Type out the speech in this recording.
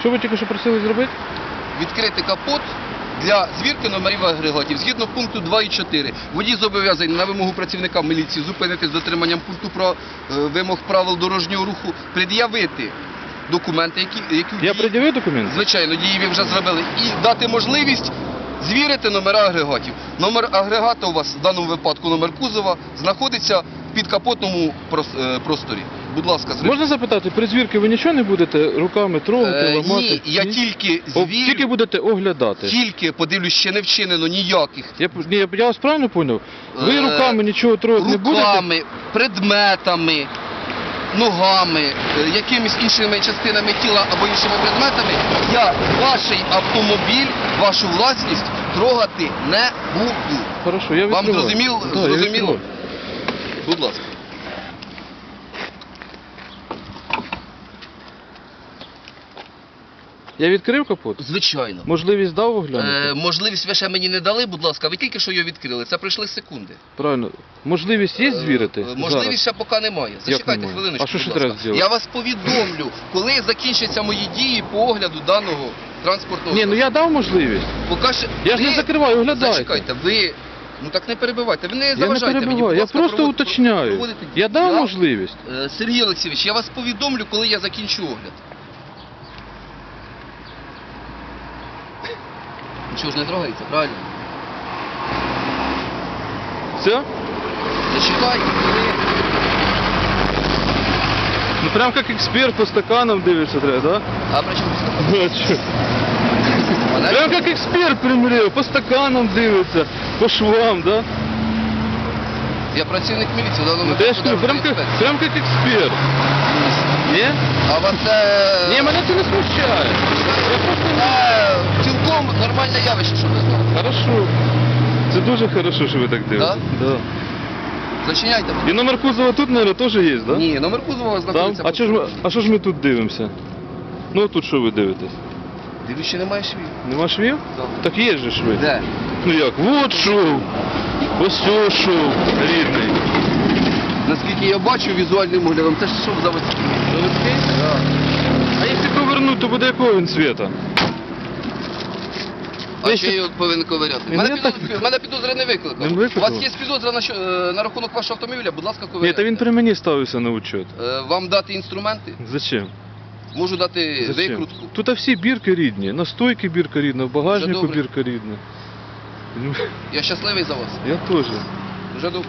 Що ви тільки що просили зробити? Відкрити капот для звірки номерів агрегатів. Згідно пункту 2 і 4. Водій зобов'язаний на вимогу працівника міліції зупинити з дотриманням пункту про е, вимог правил дорожнього руху, пред'явити документи, які, які Я дії- пред'явив документи? звичайно, дії ви вже зробили, і дати можливість звірити номера агрегатів. Номер агрегата у вас в даному випадку номер кузова знаходиться в підкапотному прос- е, просторі. Будь ласка, зробіть. Можна запитати, при звірки ви нічого не будете руками трогати, Е, ламати? ні, я тільки О, Тільки будете оглядати. тільки подивлюсь, ще не вчинено ніяких Я, п- ні, я, я вас правильно поняв? Ви Е, руками нічого трогати не будете? руками, предметами, ногами, е, якимись іншими частинами тіла або іншими предметами, я ваш автомобіль, вашу власність трогати не буду. Хорошо, я Вам відкриваю. зрозуміло? Да, я Зрозуміло? відкриваю. Будь ласка. Я відкрив капот? Звичайно. Можливість дав оглянути? Е, можливість ви ще мені не дали, будь ласка. Ви тільки що його відкрили. Це пройшли секунди. Правильно. Можливість є звірити? Е, Можливість ще поки немає. Зачекайте немає? хвилиночку. А що будь ще ласка. треба зробити? Я вас повідомлю, коли закінчаться мої дії по огляду даного транспортного. Ні, ну я дав можливість. Поки ще... Я ж не ви- закриваю, оглядайте. Зачекайте, ви. Ну так не перебивайте. Ви не Я не заважайте мені. перебиваю, будь я ласка, просто провод- уточняю. проводите. Я дав можливість. Е, Сергій Олексійович, я вас повідомлю, коли я закінчу огляд. Нічого ж не трогається, правильно? Все? Зачекайте, коли. Ну прям як експерт по стаканам дивишся треба, да? А при чому Ну, а чо? Прям як експерт приміряв, по стаканам дивиться, по швам, да? Я працівник міліції, в даному Ну, то я ж випадку кажу, прям як, Держінспекції. прям як експерт. Ні? А вас це... Ні, мене це не смущає. Я просто... Це цілком нормальне явище, щоб ви знали. Хорошо. Це дуже хорошо, що ви так дивитесь. Да? Зачиняйте. І номер кузова тут, мабуть, теж є, да? Ні, номер кузова знаходиться. А що ж ми, а що ж ми тут дивимося? Ну тут що ви дивитесь? Дивлюсь, що немає швів. Нема швів? Так. Так є же шви. Де? Ну як? Вот шов. Ось цього шов, рідний. Наскільки я бачу візуальним оглядом, це ж шов заводський. Заводський? А якщо повернути, то буде якого він цвіта? А що я повинен ковиряти? Ні, Мене, ну, підозри, так- мене підозри не викликав. Викликали? У вас є підозра на, що, е, на рахунок вашого автомобіля, будь ласка, Ні, ковиряйте. та він при мені ставився на учет. Е, Вам дати інструменти? Зачем? Можу дати Зачем? викрутку. Тут всі бірки рідні. На стойки бірка рідна, в багажнику добре. бірка рідна. Я щасливий за вас. Я теж. Вже добре.